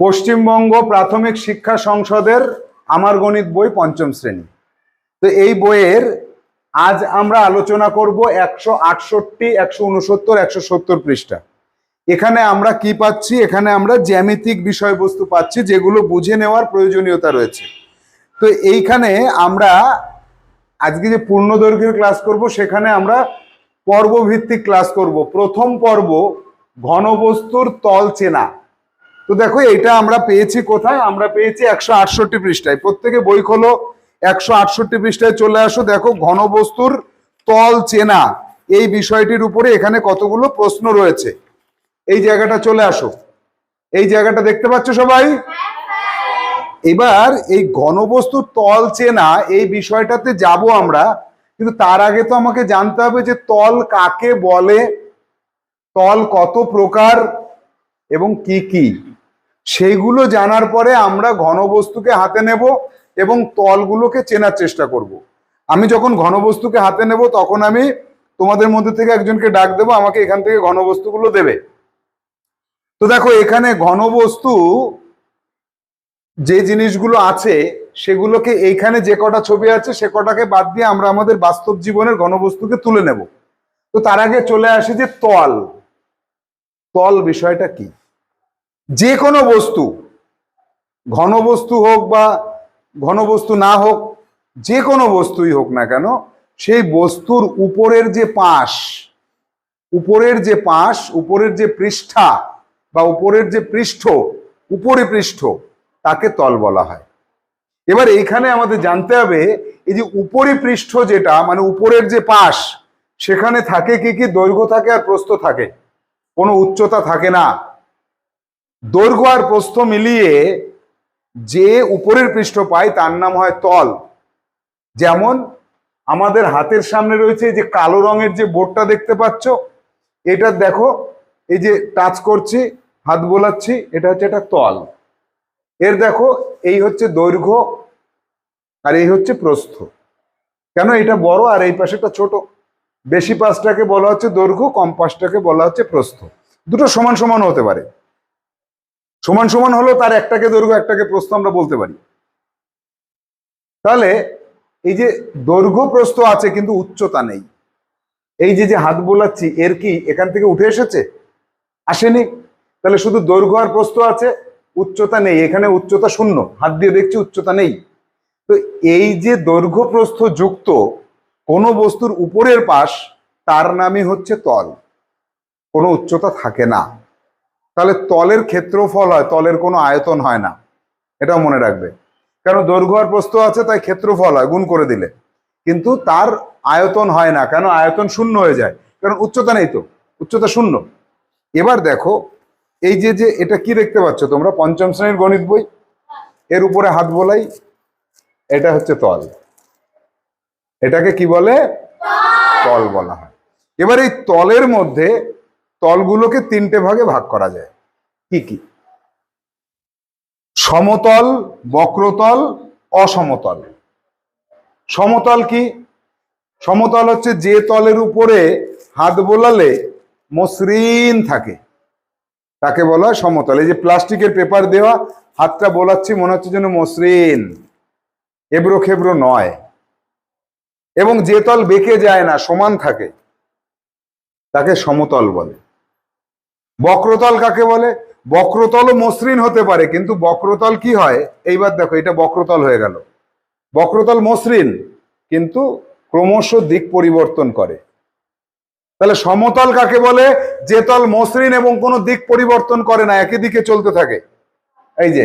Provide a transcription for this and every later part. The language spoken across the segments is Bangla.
পশ্চিমবঙ্গ প্রাথমিক শিক্ষা সংসদের আমার গণিত বই পঞ্চম শ্রেণি। তো এই বইয়ের আজ আমরা আলোচনা করব একশো আটষট্টি, একশো উনসত্তর, একশো সত্তর পৃষ্ঠা। এখানে আমরা কি পাচ্ছি? এখানে আমরা জ্যামিতিক বিষয়বস্তু পাচ্ছি যেগুলো বুঝে নেওয়ার প্রয়োজনীয়তা রয়েছে। তো এইখানে আমরা আজকে যে পূর্ণ দৈর্ঘ্যের ক্লাস করব, সেখানে আমরা পর্বভিত্তিক ক্লাস করব। প্রথম পর্ব, ঘনবস্তুর তল চেনা। তো দেখো এটা আমরা পেয়েছি কোথায়? আমরা পেয়েছি একশো আটষট্টি পৃষ্ঠায়। প্রত্যেকে বই খোলো, একশো আটষট্টি পৃষ্ঠায় চলে আসো। দেখো, ঘনবস্তুর তল চেনা। এই বিষয়টির উপরে এখানে কতগুলো প্রশ্ন রয়েছে? এই জায়গাটা চলে আসো। এই জায়গাটা দেখতে পাচ্ছ সবাই? এবার এই ঘনবস্তুর তল চেনা, এই বিষয়টাতে যাব আমরা। কিন্তু তার আগে তো আমাকে জানতে হবে যে তল কাকে বলে, তল কত প্রকার এবং কি কি? সেইগুলো জানার পরে আমরা ঘনবস্তুকে হাতে নেব এবং তলগুলোকে চেনার চেষ্টা করব। আমি যখন ঘনবস্তুকে হাতে নেব, তখন আমি তোমাদের মধ্যে থেকে একজনকে ডাক দেবো, আমাকে এখান থেকে ঘনবস্তুগুলো দেবে। তো দেখো, এখানে ঘনবস্তু যে জিনিসগুলো আছে, সেগুলোকে এইখানে যে কটা ছবি আছে, সে কটাকে বাদ দিয়ে আমরা আমাদের বাস্তব জীবনের ঘনবস্তুকে তুলে নেব। তো তার আগে চলে আসি যে তল। তল বিষয়টা কি? যে কোনো বস্তু ঘনবস্তু হোক বা ঘনবস্তু না হোক যে কোনো বস্তুই হোক না কেন, সেই বস্তুর উপরের যে পাশ, উপরের যে পাশ, উপরের যে পৃষ্ঠা বা উপরের যে পৃষ্ঠ, উপরে পৃষ্ঠ, তাকে তল বলা হয়। এবার এইখানে আমাদের জানতে হবে, এই যে উপরি পৃষ্ঠ যেটা মানে উপরের যে পাশ, সেখানে থাকে কি কি? দৈর্ঘ্য থাকে আর প্রস্থ থাকে। কোনো উচ্চতা থাকে না। দৈর্ঘ্য আর প্রস্থ মিলিয়ে যে উপরের পৃষ্ঠ পায়, তার নাম হয় তল। যেমন আমাদের হাতের সামনে রয়েছে এই যে কালো রঙের যে বোর্ডটা দেখতে পাচ্ছ, এটা দেখো, এই যে টাচ করছি, হাত বোলাচ্ছি, এটা হচ্ছে একটা তল। এর দেখো, এই হচ্ছে দৈর্ঘ্য আর এই হচ্ছে প্রস্থ। কেন? এটা বড় আর এই পাশেটা ছোট। বেশি পাশটাকে বলা হচ্ছে দৈর্ঘ্য, কম পাশটাকে বলা হচ্ছে প্রস্থ। দুটো সমান সমান হতে পারে। সমান সমান হলেও তার একটাকে দৈর্ঘ্য, একটাকে প্রস্থ আমরা বলতে পারি। তাহলে এই যে দৈর্ঘ্য, প্রস্থ আছে কিন্তু উচ্চতা নেই। এই যে যে হাত বোলাচ্ছি, এর কি এখান থেকে উঠে এসেছে? আসেনি। তাহলে শুধু দৈর্ঘ্য আর প্রস্থ আছে, উচ্চতা নেই। এখানে উচ্চতা শূন্য। হাত দিয়ে দেখছি উচ্চতা নেই। তো এই যে দৈর্ঘ্য, প্রস্থ যুক্ত কোনো বস্তুর উপরের পাশ, তার নামই হচ্ছে তল। কোনো উচ্চতা থাকে না। তাহলে তলের ক্ষেত্রফল হয় তলের কোনো আয়তন হয় না। এটাও মনে রাখবে। কারণ দৈর্ঘ্য আর প্রস্থ আছে তাই ক্ষেত্রফল হয় গুণ করে দিলে। কিন্তু তার আয়তন হয় না কেন আয়তন শূন্য হয়ে যায়? কারণ উচ্চতা নেই তো উচ্চতা শূন্য। এবার দেখো এই যে যে এটা কি দেখতে পাচ্ছ তোমরা? পঞ্চম শ্রেণির গণিত বই। এর উপরে হাত বোলাই এটা হচ্ছে তল। এটাকে কি বলে? তল বলা হয়। এবার এই তলের মধ্যে তলগুলোকে তিনটে ভাগে ভাগ করা যায়। কি কি? সমতল, বক্রতল, অসমতল। সমতল কি? সমতল হচ্ছে যে তলের উপরে হাত বোলালে মসৃণ থাকে। তাকে বলা হয় সমতল। এই যে প্লাস্টিকের পেপার দেওয়া, হাতটা বোলাচ্ছি, মনে হচ্ছে যেন মসৃণ। এবড়ো খেবড়ো নয়। এবং যে তল বেঁকে যায় না, সমান থাকে, তাকে সমতল বলে। বক্রতল কাকে বলে? বক্রতলও মসৃণ হতে পারে, কিন্তু বক্রতল কি হয়? এইবার দেখো, এটা বক্রতল হয়ে গেল। বক্রতল মসৃণ, কিন্তু ক্রমশ দিক পরিবর্তন করে। তাহলে সমতল কাকে বলে? যে তল মসৃণ এবং কোনো দিক পরিবর্তন করে না, একই দিকে চলতে থাকে। এই যে,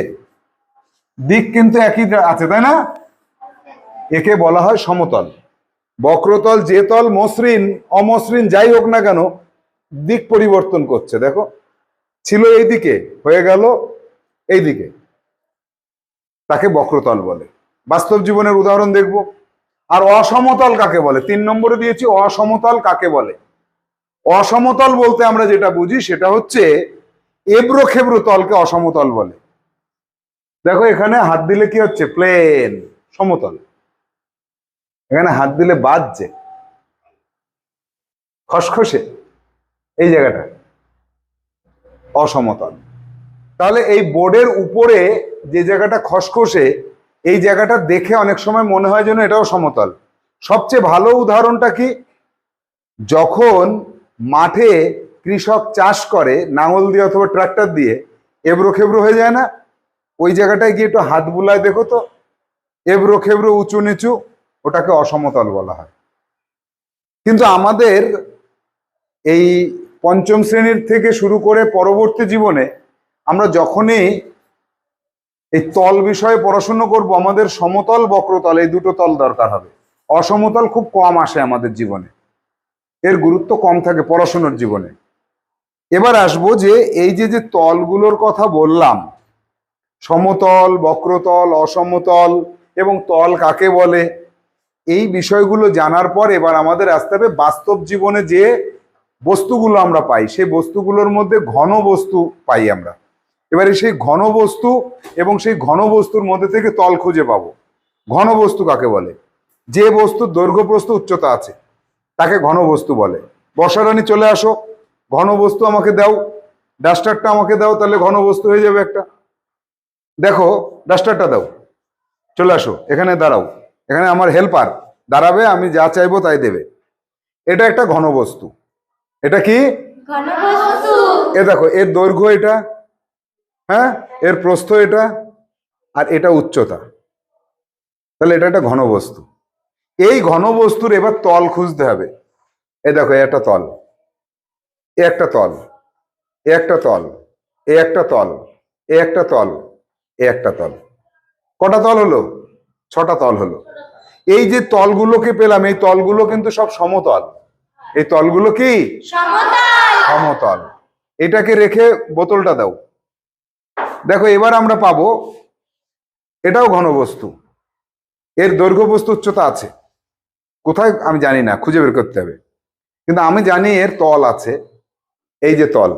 দিক কিন্তু একই আছে, তাই না? একে বলা হয় সমতল। বক্রতল যে তল মসৃণ, অমসৃণ, যাই হোক না কেন দিক পরিবর্তন করছে, দেখো। ছিল এই দিকে হয়ে গেল এই দিকে তাকে বক্রতল বলে। বাস্তব জীবনের উদাহরণ দেখব। আর অসমতল কাকে বলে? তিন নম্বরে দিয়েছি, অসমতল কাকে বলে? অসমতল বলতে আমরা যেটা বুঝি, সেটা হচ্ছে এবড়ো খেবড়ো তলকে অসমতল বলে। দেখো, এখানে হাত দিলে কি হচ্ছে? প্লেন সমতল। এখানে হাত দিলে বাজছে। খসখসে। এই জায়গাটা। অসমতল। তাহলে এই বোর্ডের উপরে যে জায়গাটা খসখসে, এই জায়গাটা দেখে অনেক সময় মনে হয় যেন এটাও সমতল। সবচেয়ে ভালো উদাহরণটা কি? যখন মাঠে কৃষক চাষ করে, নাঙল দিয়ে অথবা ট্রাক্টর দিয়ে, এবড়ো খেবড়ো হয়ে যায় না? ওই জায়গাটায় গিয়ে একটু হাত বুলায় দেখো তো। এবড়ো খেবড়ো, উঁচু নিচু, ওটাকে অসমতল বলা হয়। কিন্তু আমাদের এই পঞ্চম শ্রেণির থেকে শুরু করে পরবর্তী জীবনে আমরা যখনই এই তল বিষয়ে পড়াশুনো করব, আমাদের সমতল বক্রতল, এই দুটো তল দরকার হবে। অসমতল খুব কম আসে আমাদের জীবনে। এর গুরুত্ব কম থাকে পড়াশুনোর জীবনে। এবার আসব যে, এই যে যে তলগুলোর কথা বললাম, সমতল, বক্রতল, অসমতল এবং তল কাকে বলে, এই বিষয়গুলো জানার পর এবার আমাদের আসতে হবে বাস্তব জীবনে যে বস্তুগুলো আমরা পাই, সেই বস্তুগুলোর মধ্যে ঘন বস্তু পাই আমরা। এবারে সেই ঘন বস্তু এবং সেই ঘন বস্তুর মধ্যে থেকে তল খুঁজে পাবো। ঘন বস্তু কাকে বলে? যে বস্তুর দৈর্ঘ্য প্রস্থ উচ্চতা আছে, তাকে ঘন বস্তু বলে। বর্ষারানী চলে আসো, ঘন বস্তু আমাকে দাও, ডাস্টারটা আমাকে দাও, তাহলে ঘন বস্তু হয়ে যাবে একটা। দেখো, ডাস্টারটা দাও, চলে আসো, এখানে দাঁড়াও, এখানে আমার হেল্পার দাঁড়াবে, আমি যা চাইব তাই দেবে। এটা একটা ঘন বস্তু। এটা কি? এ দেখো এর দৈর্ঘ্য এটা হ্যাঁ? এর প্রস্থ এটা আর এটা উচ্চতা। তাহলে এটা একটা ঘনবস্তু। এই ঘনবস্তুর এবার তল খুঁজতে হবে। এ দেখো একটা তল। এ একটা তল। এ একটা তল। এ একটা তল। এ একটা তল। এ একটা তল। কটা তল হলো? ছটা তল হলো। এই যে তলগুলোকে পেলাম এই তলগুলো কিন্তু সব সমতল। এই তলগুলো কি? সমতল। এটাকে রেখে বোতলটা দাও। দেখো এবার আমরা পাবো এটাও ঘনবস্তু। এর দৈর্ঘ্য বস্তু উচ্চতা আছে। কোথায় আমি জানি না খুঁজে বের করতে হবে। কিন্তু আমি জানি এর তল আছে এই যে তল।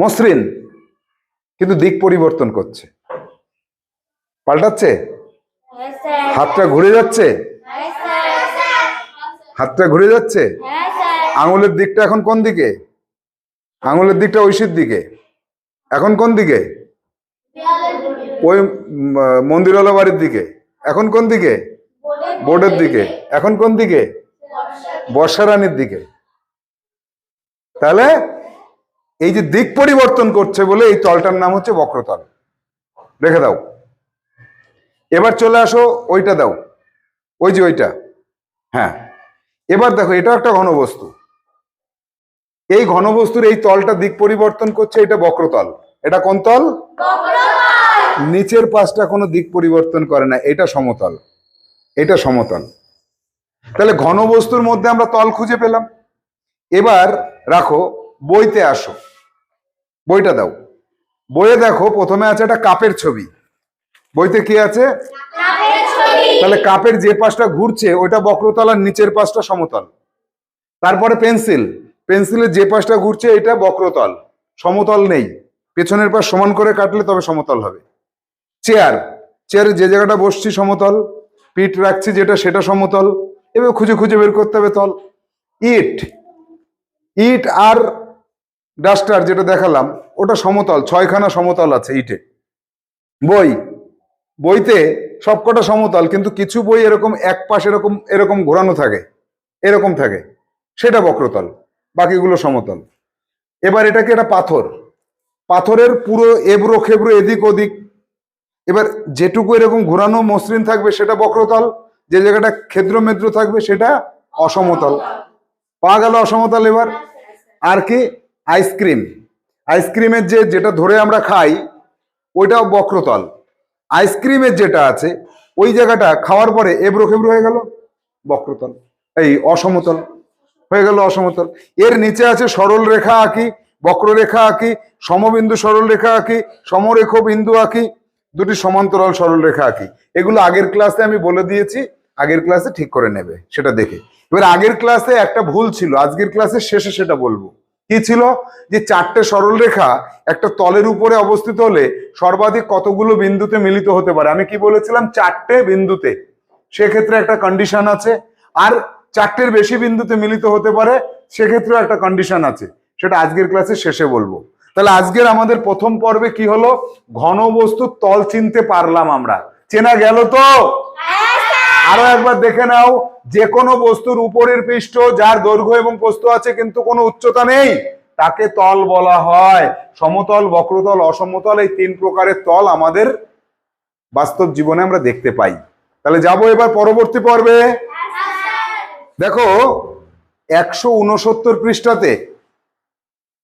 মসৃণ কিন্তু দিক পরিবর্তন করছে। পাল্টাচ্ছে? হ্যাঁ হাতটা ঘুরে যাচ্ছে? হাতটা ঘুরে যাচ্ছে? হ্যাঁ আঙুলের দিকটা এখন কোন দিকে? আঙুলের দিকটা ঐশীর দিকে। এখন কোন দিকে? ওই মন্দিরওয়ালা বাড়ির দিকে। এখন কোন দিকে? বোর্ডের দিকে। এখন কোন দিকে? বর্ষা রানীর দিকে। তাহলে এই যে দিক পরিবর্তন করছে বলে এই তলটার নাম হচ্ছে বক্রতল। রেখে দাও। এবার চলে আসো ওইটা দাও। ওই যে ওইটা। হ্যাঁ। এবার দেখো এটা একটা ঘনবস্তু। এই ঘনবস্তুর এই তলটা দিক পরিবর্তন করছে এটা বক্রতল। এটা কোন তল? নিচের পাশটা কোনো দিক পরিবর্তন করে না এটা সমতল। এটা সমতল। তাহলে ঘনবস্তুর মধ্যে আমরা তল খুঁজে পেলাম। এবার রাখো বইতে আসো। বইটা দাও। বইয়ে দেখো প্রথমে আছে একটা কাপের ছবি। বইতে কি আছে? তাহলে কাপের যে পাশটা ঘুরছে ওইটা বক্রতল আর নিচের পাশটা সমতল। তারপরে পেন্সিল। পেন্সিলের যে পাশটা ঘুরছে এটা বক্রতল। সমতল নেই। পেছনের পাশ সমান করে কাটলে তবে সমতল হবে। চেয়ার। চেয়ারে যে জায়গাটা বসছি সমতল। পিঠ রাখছি যেটা সেটা সমতল। এবার খুঁজে খুঁজে বের করতে হবে তল। ইট। ইট আর ডাস্টার যেটা দেখালাম ওটা সমতল ছয়খানা সমতল আছে ইটে। বই। বইতে সবকটা সমতল, কিন্তু কিছু বই এরকম এক পাশ এরকম এরকম ঘোরানো থাকে, এরকম থাকে। সেটা বক্রতল, বাকিগুলো সমতল। এবার এটাকে এটা পাথর। পাথরের পুরো এবড়ো খেবড়ো এদিক ওদিক। এবার যেটুকু এরকম ঘোরানো মসৃণ থাকবে সেটা বক্রতল, যে জায়গাটা ক্ষেদ্র মেদ্র থাকবে সেটা অসমতল। পাওয়া গেল অসমতল এবার। আর কি? আইসক্রিম। আইসক্রিমের যে, যেটা ধরে আমরা খাই, ওইটাও বক্রতল। আইসক্রিমের যেটা আছে, ওই জায়গাটা খাওয়ার পরে এবড়ো খেবড়ো হয়ে গেল, বক্রতল। এই অসমতল হয়ে গেল অসমতল। এর নিচে আছে সরল রেখা আঁকি, বক্ররেখা আঁকি, সমবিন্দু সরল রেখা আঁকি, সমরেখ বিন্দু আঁকি, দুটি সমান্তরাল সরল রেখা আঁকি। এগুলো আগের ক্লাসে আমি বলে দিয়েছি, আগের ক্লাসে ঠিক করে নেবে, সেটা দেখে। এবার আগের ক্লাসে একটা ভুল ছিল, আজকের ক্লাসের শেষে সেটা বলব। কি ছিল? যে চারটে সরল রেখা একটা তলের উপরে অবস্থিত হলে সর্বাধিক কতগুলো বিন্দুতে মিলিত হতে পারে? আমি কি বলেছিলাম? চারটে বিন্দুতে। সেক্ষেত্রে একটা কন্ডিশন আছে। আর চারটের বেশি বিন্দুতে মিলিত হতে পারে, সেক্ষেত্রেও একটা কন্ডিশন আছে। সেটা আজকের ক্লাসের শেষে বলব। তাহলে আজকের আমাদের প্রথম পর্বে কি হলো? ঘন বস্তুর তল চিনতে পারলাম আমরা। চেনা গেল তো? আরও একবার দেখে নাও, যে কোনো বস্তুর উপরের পৃষ্ঠ যার দৈর্ঘ্য এবং প্রস্থ আছে কিন্তু কোনো উচ্চতা নেই, তাকে তল বলা হয়। সমতল, বক্রতল, অসমতল এই তিন প্রকারের তল আমাদের বাস্তব জীবনে আমরা দেখতে পাই। তাহলে যাব এবার পরবর্তী পর্বে। দেখো, একশো উনসত্তর পৃষ্ঠাতে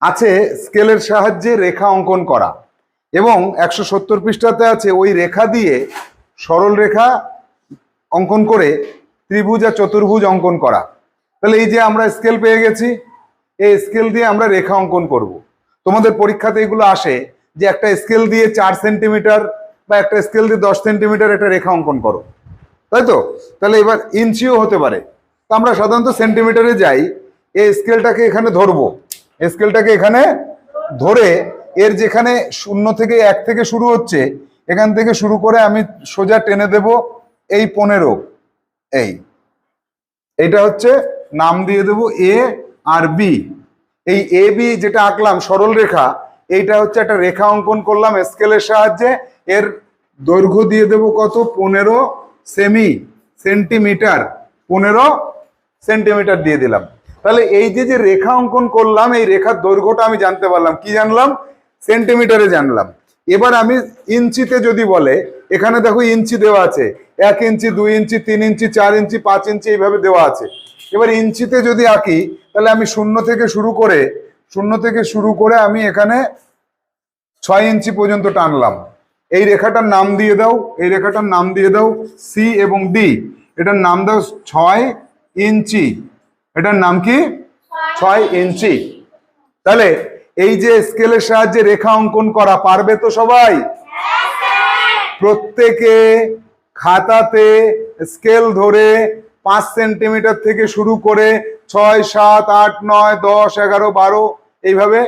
আছে স্কেলের সাহায্যে রেখা অঙ্কন করা এবং একশো সত্তর পৃষ্ঠাতে আছে ওই রেখা দিয়ে সরল রেখা অঙ্কন করে ত্রিভুজ আর চতুর্ভুজ অঙ্কন করা। তাহলে এই যে আমরা স্কেল পেয়ে গেছি, এই স্কেল দিয়ে আমরা রেখা অঙ্কন করব। তোমাদের পরীক্ষাতে এগুলো আসে যে একটা স্কেল দিয়ে চার সেন্টিমিটার বা একটা স্কেল দিয়ে দশ সেন্টিমিটার একটা রেখা অঙ্কন করো। তাই তো? তাহলে এবার ইঞ্চিও হতে পারে। তো আমরা সাধারণত সেন্টিমিটারে যাই, এই স্কেলটাকে এখানে ধরবো। স্কেলটাকে এখানে ধরে এর যেখানে শূন্য থেকে এক থেকে শুরু হচ্ছে, এখান থেকে শুরু করে আমি সোজা টেনে দেব এই পনেরো, এই। এটা হচ্ছে নাম দিয়ে দেব এ আর বি। এই এ বি যেটা আঁকলাম, সরল রেখা, এইটা হচ্ছে একটা রেখা অঙ্কন করলাম স্কেলের সাহায্যে। এর দৈর্ঘ্য দিয়ে দেব কত? পনেরো সেমি সেন্টিমিটার। পনেরো সেন্টিমিটার দিয়ে দিলাম। তাহলে এই যে যে রেখা অঙ্কন করলাম, এই রেখার দৈর্ঘ্যটা আমি জানতে পারলাম। কি জানলাম? সেন্টিমিটারে জানলাম। এবার আমি ইঞ্চিতে যদি বলে এখানে দেখো ইঞ্চি দেওয়া আছে। এক ইঞ্চি, দুই ইঞ্চি, তিন ইঞ্চি, চার ইঞ্চি, পাঁচ ইঞ্চি এইভাবে দেওয়া আছে। এবার ইঞ্চিতে যদি আঁকি, তাহলে আমি শূন্য থেকে শুরু করে, শূন্য থেকে শুরু করে আমি এখানে ছয় ইঞ্চি পর্যন্ত টানলাম। এই রেখাটার নাম দিয়ে দাও, এই রেখাটার নাম দিয়ে দাও সি এবং ডি এটার নাম দাও ছয় ইঞ্চি। এটার নাম কি? ছয় ইঞ্চি। তাহলে এই যে স্কেলের সাহায্যে রেখা অঙ্কন করা, পারবে তো সবাই? প্রত্যেকে খাতাতে স্কেল ধরে পাঁচ সেন্টিমিটার থেকে শুরু করে ছয়, সাত, আট, নয়, দশ, এগারো, বারো, এইভাবে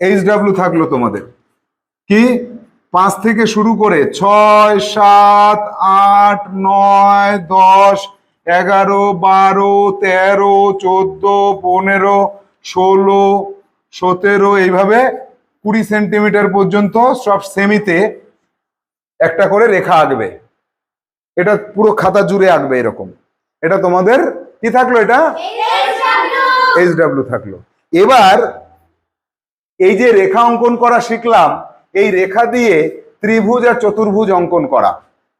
এইচ ডাব্লিউ থাকল তোমাদের। কি? পাঁচ থেকে শুরু করে ছয়, সাত, আট, নয়, দশ, এগারো, বারো, তেরো, চোদ্দ, পনেরো, ষোলো, সতেরো, এইভাবে কুড়ি সেন্টিমিটার পর্যন্ত সব সেমিতে একটা করে রেখা আঁকবে। এটা পুরো খাতা জুড়ে আঁকবে এরকম। এটা তোমাদের কি থাকল এটা? এইচ ডাব্লিউ থাকল। এবার এই যে রেখা অঙ্কন করা শিখলাম, এই রেখা দিয়ে ত্রিভুজ আর চতুর্ভুজ অঙ্কন করা।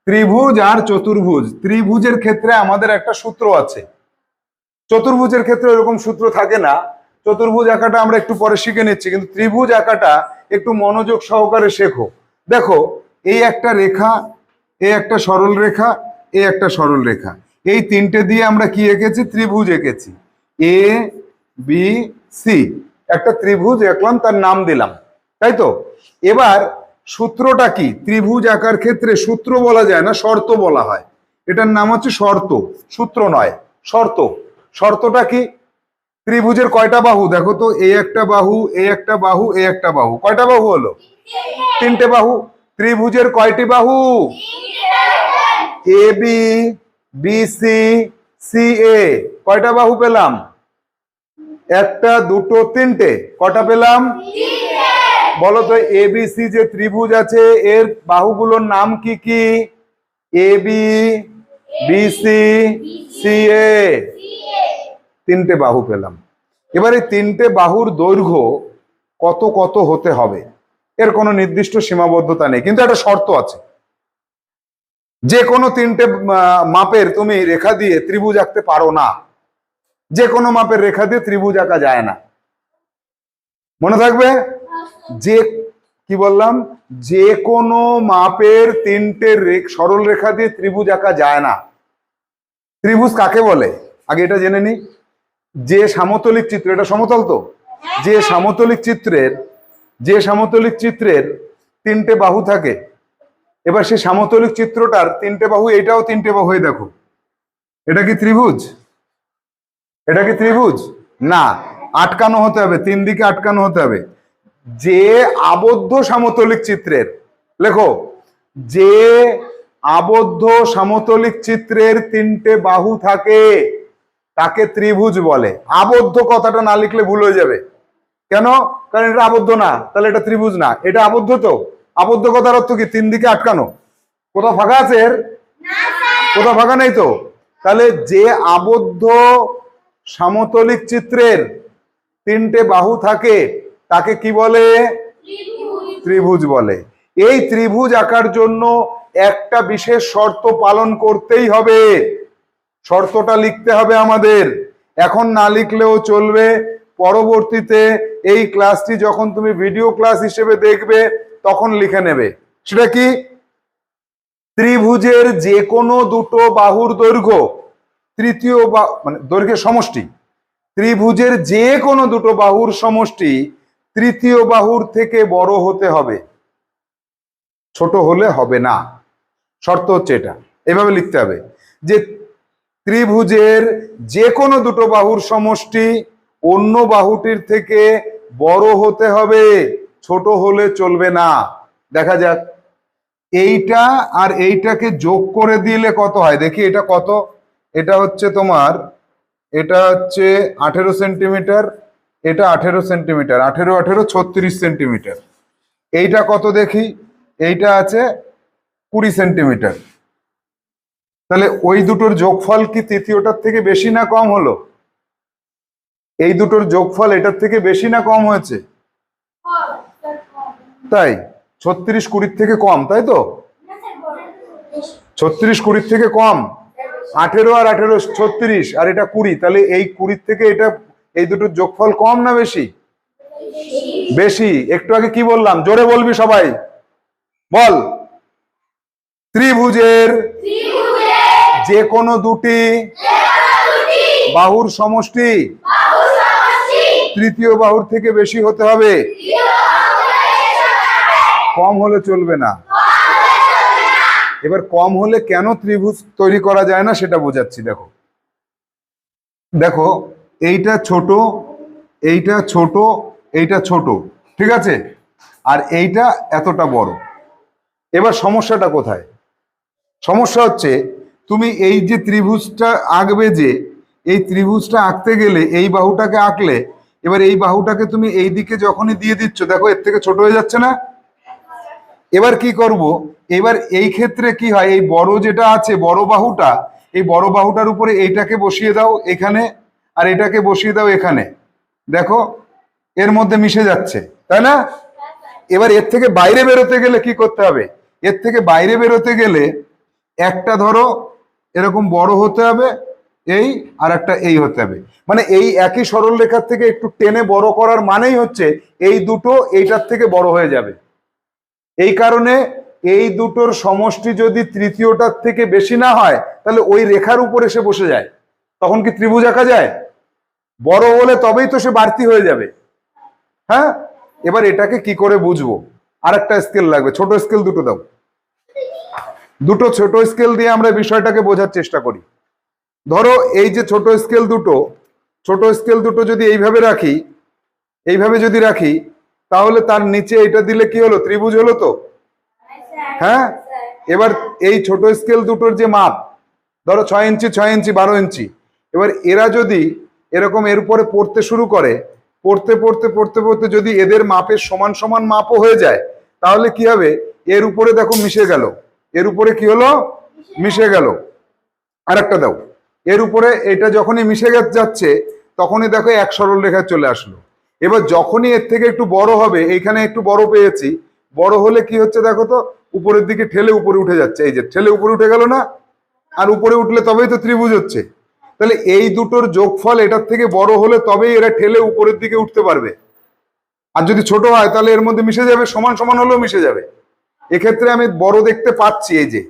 ত্রিভুজ আর চতুর্ভুজ। ত্রিভুজের ক্ষেত্রে আমাদের একটা সূত্র আছে। চতুর্ভুজের ক্ষেত্রে এরকম সূত্র থাকে না। চতুর্ভুজ আঁকাটা আমরা একটু পরে শিখে নিচ্ছি, কিন্তু ত্রিভুজ আঁকাটা একটু মনোযোগ সহকারে শেখো। দেখো এই একটা রেখা এই একটা সরল রেখা এই একটা সরল রেখা। এই তিনটে দিয়ে আমরা কি এঁকেছি? ত্রিভুজ এঁকেছি। এ বি সি একটা ত্রিভুজ আঁকলাম তার নাম দিলাম। তাই তো? এবার সূত্রটা কি? ত্রিভুজ আঁকার ক্ষেত্রে সূত্র বলা যায় না, শর্ত বলা হয়। এটার নাম হচ্ছে শর্ত, সূত্র নয়, শর্ত। শর্তটা কি? ত্রিভুজের কয়টা বাহু? দেখো তো এই একটা বাহু এই একটা বাহু এই একটা বাহু। কয়টা বাহু হলো? তিনটে বাহু। ত্রিভুজের কয়টি বাহু? A B B C C A কয়টা বাহু পেলাম? একটা, দুটো, তিনটে। কটা পেলাম? বলো তো এবিসি যে ত্রিভুজ আছে, এর বাহুগুলোর নাম কি কি? A B BC C A তিনটে বাহু পেলাম। এবারে তিনটে বাহুর দৈর্ঘ্য কত কত হতে হবে? এর কোনো নির্দিষ্ট সীমাবদ্ধতা নেই। কিন্তু একটা শর্ত আছে। যে কোনো তিনটে মাপের তুমি রেখা দিয়ে ত্রিভুজ আঁকতে পারো না। যে কোনো মাপের রেখা দিয়ে ত্রিভুজ আঁকা যায় না। মনে থাকবে? যে কি বললাম? যে কোনো মাপের তিনটে সরল রেখা দিয়ে ত্রিভুজ আঁকা যায় না। ত্রিভুজ কাকে বলে? আগে এটা জেনে নি। যে সামতলিক চিত্র এটা সমতল তো? যে সামতলিক চিত্রের যে সামতলিক চিত্রের তিনটে বাহু থাকে, এবার সেই সামতলিক চিত্রটার তিনটে বাহু, এটাও তিনটে বাহু দেখো। এটা কি ত্রিভুজ? এটা কি ত্রিভুজ? না, আটকানো হতে হবে, তিন দিকে আটকানো হতে হবে। যে আবদ্ধ সমতলিক চিত্রের, লেখো, যে আবদ্ধ সমতলিক চিত্রের তিনটে বাহু থাকে, তাকে ত্রিভুজ বলে। আবদ্ধ কথাটা না লিখলে ভুল হয়ে যাবে। কেন? কারণ এটা আবদ্ধ না। তাহলে এটা ত্রিভুজ না। এটা আবদ্ধ তো। আবদ্ধ কথার অর্থ কি? তিন দিকে আটকানো। কোথাও ফাঁকা আছে এর? কোথাও ফাঁকা নেই তো? তাহলে যে আবদ্ধ সমতলিক চিত্রের তিনটে বাহু থাকে, তাকে কি বলে? ত্রিভুজ বলে। এই ত্রিভুজ আঁকার জন্য একটা বিশেষ শর্ত পালন করতেই হবে। শর্তটা লিখতে হবে আমাদের। এখন না লিখলেও চলবে। পরবর্তীতে এই ক্লাসটি যখন তুমি ভিডিও ক্লাস হিসেবে দেখবে, তখন লিখে নেবে। সেটা কি? ত্রিভুজের যে কোনো দুটো বাহুর দৈর্ঘ্য, তৃতীয় বা মানে দৈর্ঘ্যের সমষ্টি, ত্রিভুজের যে কোনো দুটো বাহুর সমষ্টি তৃতীয় বাহুর থেকে বড় হতে হবে। ছোট হলে হবে না। শর্ত হচ্ছে এটা। এভাবে লিখতে হবে যে ত্রিভুজের যে কোনো দুটো বাহুর সমষ্টি অন্য বাহুটির থেকে বড় হতে হবে, ছোট হলে চলবে না। দেখা যাক। এইটা আর এইটাকে যোগ করে দিলে কত হয়? দেখি এটা কত? এটা হচ্ছে তোমার, এটা হচ্ছে আঠেরো সেন্টিমিটার, এটা আঠেরো সেন্টিমিটার, আঠেরো আঠেরো, ছত্রিশ সেন্টিমিটার। এইটা কত দেখি? এইটা আছে কুড়ি সেন্টিমিটার। তাহলে ওই দুটোর যোগফল কি তৃতীয়টার থেকে বেশি না কম হলো? এই দুটোর যোগফল এটার থেকে বেশি না কম হয়েছে? তাই? ছত্রিশ কুড়ির থেকে কম তাই তো? ছত্রিশ কুড়ির থেকে কম। আঠেরো আর আঠেরো ছত্রিশ আর এটা কুড়ি। তাহলে এই কুড়ির থেকে এটা এই দুটোর যোগফল কম না বেশি? বেশি। একটু আগে কি বললাম? জোরে বলবি সবাই। বল। ত্রিভুজের যে কোনো দুটি বাহুর সমষ্টি। তৃতীয় বাহুর থেকে বেশি হতে হবে। কম হলে চলবে না। এবার কম হলে কেন ত্রিভুজ তৈরি করা যায় না সেটা বোঝাচ্ছি, দেখো। দেখো, এইটা ছোট এইটা ছোট এইটা ছোট, ঠিক আছে? আর এইটা এতটা বড়। এবার সমস্যাটা কোথায়? সমস্যা হচ্ছে, তুমি এই যে ত্রিভুজটা আঁকবে যে, এই ত্রিভুজটা আঁকতে গেলে, এই বাহুটাকে আঁকলে এবার এই বাহুটাকে তুমি এই দিকে যখনই দিয়ে দিচ্ছ, দেখো এর থেকে ছোট হয়ে যাচ্ছে না? এবার কি করব? এবার এই ক্ষেত্রে কি হয়? এই বড় যেটা আছে, বড় বাহুটা, এই বড় বাহুটার উপরে এইটাকে বসিয়ে দাও এখানে আর এটাকে বসিয়ে দাও এখানে। দেখো, এর মধ্যে মিশে যাচ্ছে, তাই না? এবার এর থেকে বাইরে বেরোতে গেলে কি করতে হবে? এর থেকে বাইরে বেরোতে গেলে একটা ধরো, এরকম বড় হতে হবে এই আর একটা এই হতে হবে। মানে এই একই সরল রেখার থেকে একটু টেনে বড় করার মানেই হচ্ছে এই দুটো এইটার থেকে বড় হয়ে যাবে। এই কারণে এই দুটোর সমষ্টি যদি তৃতীয়টার থেকে বেশি না হয়, তাহলে ওই রেখার উপর এসে বসে যায়। তখন কি ত্রিভুজ আঁকা যায়? বড় হলে তবেই তো সে বাড়তি হয়ে যাবে। হ্যাঁ? এবার এটাকে কি করে বুঝব? আর একটা স্কেল লাগবে। ছোট স্কেল দুটো দাও। দুটো ছোট স্কেল দিয়ে আমরা বিষয়টাকে বোঝার চেষ্টা করি। ধরো এই যে ছোট স্কেল দুটো, ছোট স্কেল দুটো যদি এইভাবে রাখি, এইভাবে যদি রাখি, তাহলে তার নিচে এটা দিলে কি হলো? ত্রিভুজ হলো তো? হ্যাঁ? এবার এই ছোট স্কেল দুটোর যে মাপ, ধরো ছয় ইঞ্চি ছয় ইঞ্চি, বারো ইঞ্চি, এবার এরা যদি এরকম এর উপরে পড়তে শুরু করে, পড়তে পড়তে পড়তে পড়তে যদি এদের মাপের সমান সমান মাপও হয়ে যায়, তাহলে কি হবে? এর উপরে দেখো মিশে গেল। এর উপরে কি হলো? মিশে গেল। আর একটা দাও। এর উপরে এটা যখনই মিশে যাচ্ছে, তখনই দেখো এক সরল রেখা চলে আসলো। এবার যখনই এর থেকে একটু বড় হবে, এইখানে একটু বড় পেয়েছি, বড় হলে কি হচ্ছে দেখো তো, উপরের দিকে ঠেলে উপরে উঠে যাচ্ছে। এই যে ঠেলে উপরে উঠে গেল না, আর উপরে উঠলে তবেই তো ত্রিভুজ হচ্ছে। তাহলে এই দুটোর যোগফল এটার থেকে বড় হলে তবেই এরা ঠেলে উপরের দিকে উঠতে পারবে। আর যদি ছোট হয়, তাহলে এর মধ্যে মিশে যাবে, সমান সমান হলেও মিশে যাবে। এক্ষেত্রে আমি বড় দেখতে পাচ্ছি এই যে।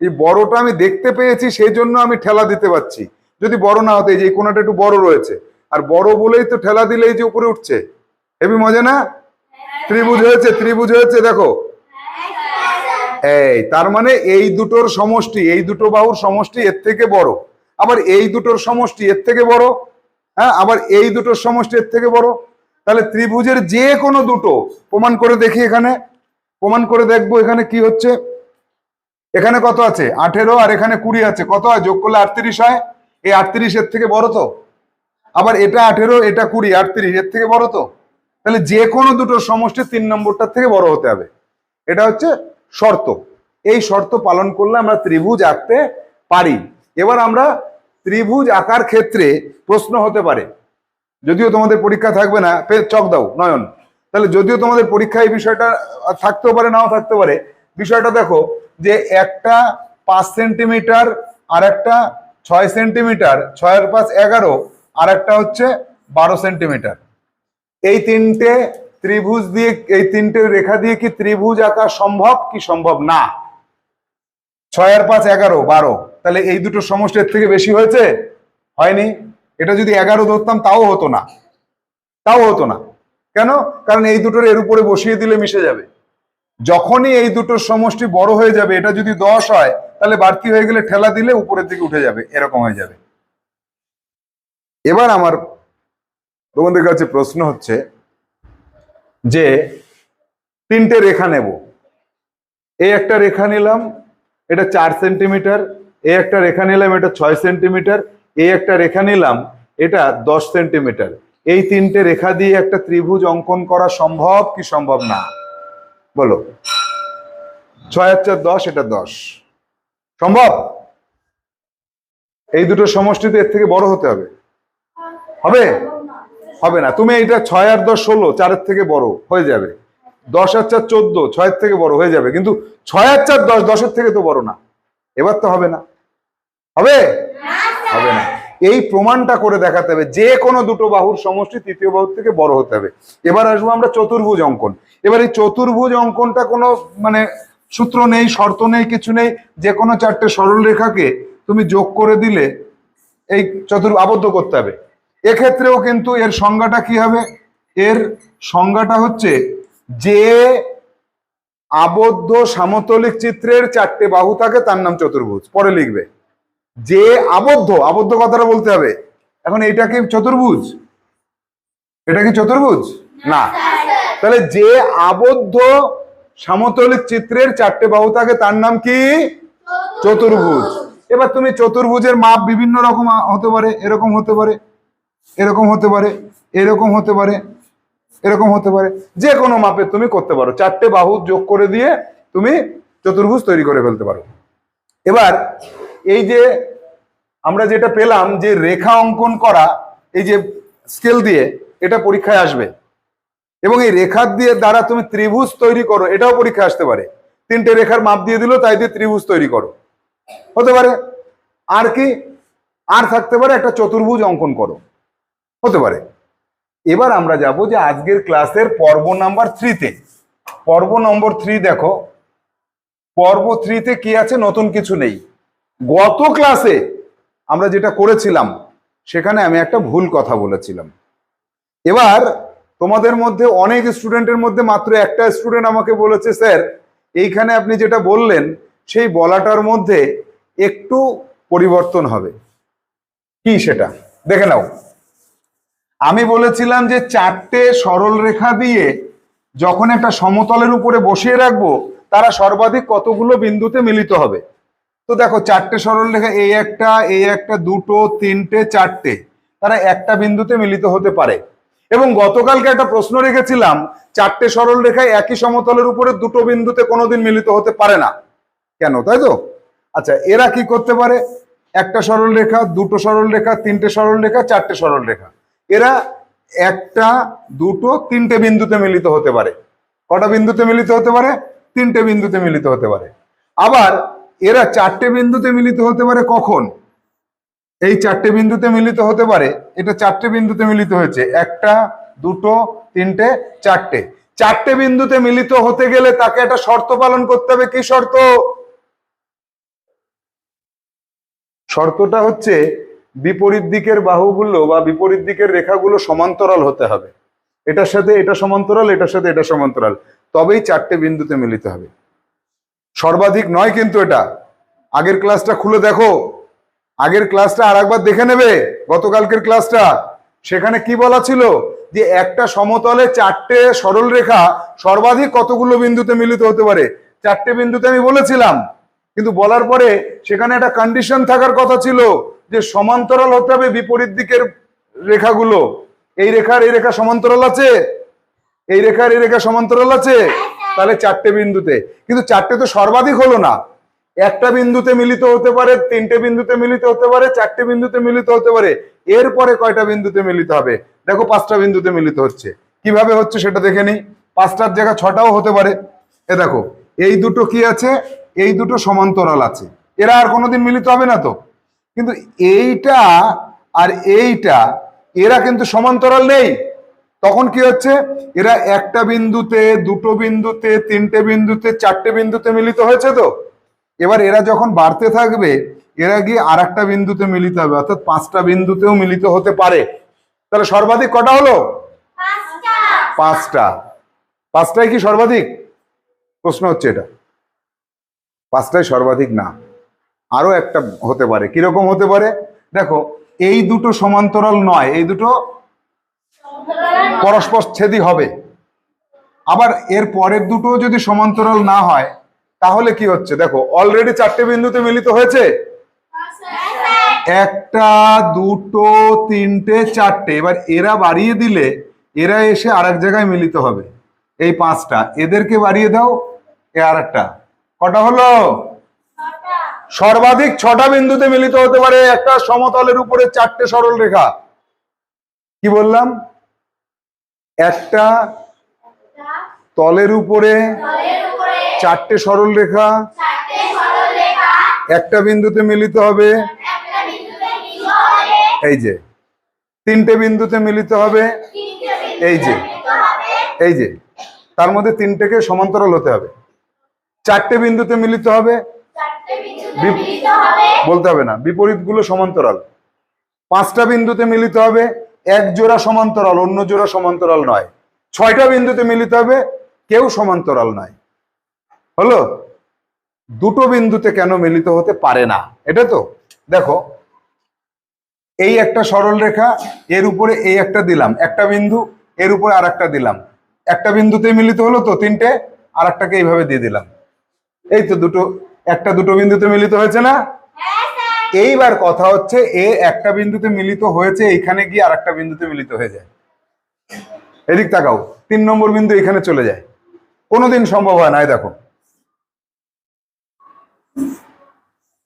এই বড়টা আমি দেখতে পেয়েছি সেই জন্য আমি ঠেলা দিতে পারছি। যদি বড় না হতো, এই যে কোনাটা একটু বড় রয়েছে। আর বড় বলেই তো ঠেলা দিলে এই যে উপরে উঠছে। হেবি মজা না? ত্রিভুজ হয়েছে ত্রিভুজ হয়েছে, দেখো। এই, তার মানে এই দুটোর সমষ্টি, এই দুটো বাহুর সমষ্টি এর থেকে বড়। আবার এই দুটোর সমষ্টি এর থেকে বড়। হ্যাঁ আবার এই দুটোর সমষ্টি এর থেকে বড়। তাহলে ত্রিভুজের যে কোনো দুটো, প্রমাণ করে দেখি এখানে। প্রমাণ করে দেখব এখানে কি হচ্ছে। এখানে কত আছে? আঠেরো, আর এখানে কুড়ি আছে। কত হয়? যোগ করলে আটত্রিশ হয়? এই আটত্রিশ এর থেকে বড় তো? আবার এটা আঠেরো, এটা কুড়ি, আটত্রিশ, এর থেকে বড় তো? তাহলে যে কোনো দুটো সমষ্টি তিন নম্বরটার থেকে বড় হতে হবে। এটা হচ্ছে শর্ত। এই শর্ত পালন করলে আমরা ত্রিভুজ আঁকতে পারি। এবার আমরা ত্রিভুজ আঁকার ক্ষেত্রে প্রশ্ন হতে পারে। যদিও তোমাদের পরীক্ষা থাকবে না চক দাও, নয়ন। তাহলে যদিও তোমাদের পরীক্ষা এই বিষয়টা থাকতেও পারে, নাও থাকতে পারে। বিষয়টা দেখো যে একটা পাঁচ সেন্টিমিটার আর একটা ছয় সেন্টিমিটার, ছয়ের পাঁচ এগারো, আর একটা হচ্ছে বারো সেন্টিমিটার। এই তিনটে ত্রিভুজ দিয়ে, এই তিনটে রেখা দিয়ে কি ত্রিভুজ আঁকা সম্ভব, কি সম্ভব না? ছয় আর পাঁচ এগারো, বারো, তাহলে এই দুটো সমষ্টির থেকে বেশি হয়েছে? হয়নি। এটা যদি এগারো ধরতাম, তাও হতো না। তাও হতো না। কেন? কারণ এই দুটোর এর উপরে বসিয়ে দিলে মিশে যাবে। যখনই এই দুটো সমষ্টি বড় হয়ে যাবে, এটা যদি দশ হয়, তাহলে বাড়তি হয়ে গেলে ঠেলা দিলে উপরের দিকে উঠে যাবে, এরকম হয়ে যাবে। এবার আমার তোমাদের কাছে প্রশ্ন হচ্ছে যে, তিনটে রেখা নেব। এই একটা রেখা নিলাম, এটা চার সেন্টিমিটার এই একটা রেখা নিলাম, এটা ছয় সেন্টিমিটার এই একটা রেখা নিলাম, এটা দশ সেন্টিমিটার। এই তিনটে রেখা দিয়ে একটা ত্রিভুজ অঙ্কন করা সম্ভব কি সম্ভব না? বলো। ছয় আর চার দশ এটা দশ। সম্ভব? এই দুটো সমষ্টিতে এর থেকে বড় হতে হবে। হবে? হবে না। তুমি এটা ছয় আর দশ ষোলো চারের থেকে বড় হয়ে যাবে। দশ আর চার চোদ্দ ছয়ের থেকে বড় হয়ে যাবে। কিন্তু ছয় আর চার দশ দশের থেকে তো বড় না। এবার তো হবে না। হবে? হবে না। এই প্রমাণটা করে দেখাতে হবে, যে কোনো দুটো বাহুর সমষ্টি তৃতীয় বাহুর থেকে বড় হতে হবে। এবার আসব আমরা চতুর্ভুজ অঙ্কন। এবার এই চতুর্ভুজ অঙ্কনটা কোনো মানে সূত্র নেই, শর্ত নেই, কিছু নেই, যে কোনো চারটে সরল রেখাকে তুমি যোগ করে দিলে এই চতুর, আবদ্ধ করতে হবে। এক্ষেত্রেও কিন্তু এর সংজ্ঞাটা কি হবে? এর সংজ্ঞাটা হচ্ছে যে আবদ্ধ সামতলিক চিত্রের চারটে বাহু থাকে তার নাম চতুর্ভুজ। পরে লিখবে। যে আবদ্ধ আবদ্ধ কথাটা বলতে হবে। এখন এটা কি চতুর্ভুজ? এটা কি চতুর্ভুজ? না। তাহলে যে আবদ্ধ সামতলিক চিত্রের চারটে বাহু থাকে তার নাম কি? চতুর্ভুজ। এবার তুমি চতুর্ভুজের মাপ বিভিন্ন রকম হতে পারে এরকম হতে পারে এরকম হতে পারে এরকম হতে পারে এরকম হতে পারে। যে কোনো মাপে তুমি করতে পারো। চারটে বাহু যোগ করে দিয়ে তুমি চতুর্ভুজ তৈরি করে ফেলতে পারো। এবার এই যে আমরা যেটা পেলাম যে রেখা অঙ্কন করা, এই যে স্কেল দিয়ে এটা পরীক্ষায় আসবে। এবং এই রেখার দিয়ে দ্বারা তুমি ত্রিভুজ তৈরি করো, এটাও পরীক্ষা আসতে পারে। তিনটে রেখার মাপ দিয়ে দিল, তাই দিয়ে ত্রিভুজ তৈরি করো। হতে পারে। আর কি? আর থাকতে পারে একটা চতুর্ভুজ অঙ্কন করো। হতে পারে। এবার আমরা যাব যে আজকের ক্লাসের পর্ব নাম্বার থ্রিতে। পর্ব নম্বর থ্রি দেখো। পর্ব থ্রিতে কি আছে? নতুন কিছু নেই। গত ক্লাসে আমরা যেটা করেছিলাম, সেখানে আমি একটা ভুল কথা বলেছিলাম। এবার তোমাদের মধ্যে অনেক স্টুডেন্টের মধ্যে মাত্র একটা স্টুডেন্ট আমাকে বলেছে, স্যার, এইখানে আপনি যেটা বললেন, সেই বলাটার মধ্যে একটু পরিবর্তন হবে। কি সেটা? দেখে নাও। আমি বলেছিলাম যে চারটে সরল রেখা দিয়ে যখন একটা সমতলের উপরে বসিয়ে রাখব, তারা সর্বাধিক কতগুলো বিন্দুতে মিলিত হবে? তো দেখো চারটে সরল রেখা এই একটা এই একটা, দুটো, তিনটে, চারটে, তারা একটা বিন্দুতে মিলিত হতে পারে। এবং গতকালকে একটা প্রশ্ন রেখেছিলাম, চারটে সরল রেখায় একই সমতলের উপরে দুটো বিন্দুতে কোনোদিন মিলিত হতে পারে না। কেন, তাই তো? আচ্ছা এরা কি করতে পারে? একটা সরল রেখা, দুটো সরল রেখা, তিনটে সরল রেখা, চারটে সরল রেখা। এরা একটা, দুটো, তিনটে বিন্দুতে মিলিত হতে পারে। কটা বিন্দুতে মিলিত হতে পারে? তিনটে বিন্দুতে মিলিত হতে পারে। আবার এরা চারটে বিন্দুতে মিলিত হতে পারে কখন? এই চারটে বিন্দুতে মিলিত হতে পারে, এটা চারটে বিন্দুতে মিলিত হয়েছে, একটা, দুটো, তিনটে, চারটে। চারটে বিন্দুতে মিলিত হতে গেলে তাকে একটা শর্ত পালন করতে হবে, কি শর্ত? শর্তটা হচ্ছে বিপরীত দিকের বাহুগুলো বা বিপরীত দিকের রেখাগুলো সমান্তরাল হতে হবে। এটার সাথে এটা সমান্তরাল, এটার সাথে এটা সমান্তরাল। তবেই চারটে বিন্দুতে মিলিত হবে। সর্বাধিক নয় কিন্তু এটা। আগের ক্লাসটা খুলে দেখো। আগের ক্লাসটা আর একবার দেখে নেবে গতকালকের ক্লাসটা। সেখানে কি বলা ছিল? যে একটা সমতলে চারটে সরল রেখা সর্বাধিক কতগুলো বিন্দুতে মিলিত হতে পারে? চারটে বিন্দুতে আমি বলেছিলাম। কিন্তু বলার পরে সেখানে একটা কন্ডিশন থাকার কথা ছিল যে সমান্তরাল হতে হবে বিপরীত দিকের রেখাগুলো। এই রেখার, এই রেখা সমান্তরাল আছে? এই রেখার এই রেখা সমান্তরাল আছে? তাহলে চারটে বিন্দুতে। কিন্তু চারটে তো সর্বাধিক হলো না। একটা বিন্দুতে মিলিত হতে পারে তিনটে বিন্দুতে মিলিত হতে পারে চারটে বিন্দুতে মিলিত হতে পারে। এরপরে কয়টা বিন্দুতে মিলিত হবে? দেখো পাঁচটা বিন্দুতে মিলিত হচ্ছে। কীভাবে হচ্ছে সেটা দেখে নিই। পাঁচটার জায়গা ছটাও হতে পারে। এ দেখো এই দুটো কি আছে? এই দুটো সমান্তরাল আছে। এরা আর কোনোদিন মিলিত হবে না তো। কিন্তু এইটা আর এইটা এরা কিন্তু সমান্তরাল নেই। তখন কি হচ্ছে? এরা একটা বিন্দুতে দুটো বিন্দুতে তিনটে বিন্দুতে চারটে বিন্দুতে মিলিত হয়েছে তো? এবার এরা যখন বাড়তে থাকবে এরা গিয়ে আর একটা বিন্দুতে মিলিত হবে অর্থাৎ পাঁচটা বিন্দুতেও মিলিত হতে পারে। তাহলে সর্বাধিক কটা হলো? পাঁচটা। পাঁচটা। পাঁচটাই কি সর্বাধিক? প্রশ্ন হচ্ছে এটা। পাঁচটাই সর্বাধিক না। আরও একটা হতে পারে। কীরকম হতে পারে? দেখো এই দুটো সমান্তরাল নয় এই দুটো পরস্পর ছেদি হবে। আবার এর পরের দুটো যদি সমান্তরাল না হয়, তাহলে কি হচ্ছে? দেখো অলরেডি চারটে বিন্দুতে মিলিত হয়েছে? একটা, দুটো, তিনটে, চারটে। এবার এরা বাড়িয়ে দিলে এরা এসে আরেক জায়গায় মিলিত হবে। এই পাঁচটা। এদেরকে বাড়িয়ে দাও, এ আর একটা কটা হলো? সর্বাধিক ছটা বিন্দুতে মিলিত হতে পারে একটা সমতলের উপরে চারটে সরল রেখা কি বললাম? একটা তলের উপরে চারটে সরল রেখা একটা বিন্দুতে মিলিত হবে। এই যে, তিনটে বিন্দুতে মিলিত হবে। এই যে। এই যে, তার মধ্যে তিনটেকে সমান্তরাল হতে হবে। চারটে বিন্দুতে মিলিত হবে। বিপ- মিলিত হবে বলতে হবে না, বিপরীতগুলো সমান্তরাল। পাঁচটা বিন্দুতে মিলিত হবে। এক জোড়া সমান্তরাল, অন্য জোড়া সমান্তরাল নয়। ছয়টা বিন্দুতে মিলিত হবে, কেউ সমান্তরাল নয়। হলো? দুটো বিন্দুতে কেন মিলিত হতে পারে না? এটা তো? দেখো, এই একটা সরল রেখা, এর উপরে এই একটা দিলাম, একটা বিন্দু, এর উপরে আর একটা দিলাম। একটা বিন্দুতে মিলিত হলো তো তিনটে আর একটাকে এইভাবে দিয়ে দিলাম। এই তো দুটো, একটা দুটো বিন্দুতে মিলিত হয়েছে না? হ্যাঁ এইবার কথা হচ্ছে, এ একটা বিন্দুতে মিলিত হয়েছে, এইখানে গিয়ে আর একটা বিন্দুতে মিলিত হয়ে যায়। এদিক তাকাও, তিন নম্বর বিন্দু এখানে চলে যায়। কোনোদিন সম্ভব হয় না দেখো।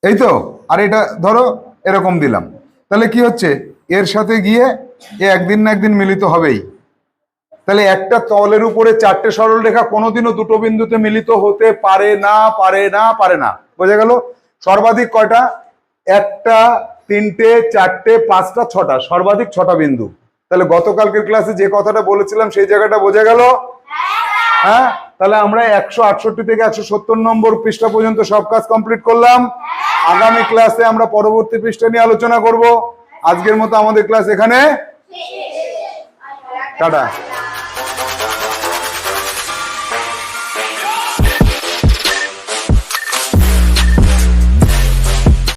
এই তো, আর এটা ধরো, এরকম দিলাম। তাহলে কি হচ্ছে? এর সাথে গিয়ে এ একদিন না একদিন মিলিত হবেই। তাহলে একটা তলের উপরে চারটে সরল রেখা কোনোদিনও দুটো বিন্দুতে মিলিত হতে পারে না পারে না পারে না। বোঝা গেল? সর্বাধিক কয়টা? একটা তিনটে চারটে পাঁচটা ছটা সর্বাধিক ছটা বিন্দু। তাহলে গতকালকের ক্লাসে যে কথাটা বলেছিলাম সেই জায়গাটা বোঝা গেল? হ্যাঁ? তাহলে আমরা একশো আটষট্টি থেকে একশো সত্তর নম্বর পৃষ্ঠা পর্যন্ত সব কাজ কমপ্লিট করলাম। আগামী ক্লাসে আমরা পরবর্তী পৃষ্ঠা নিয়ে আলোচনা করব। আজকের মতো আমাদের ক্লাস এখানে টাটা।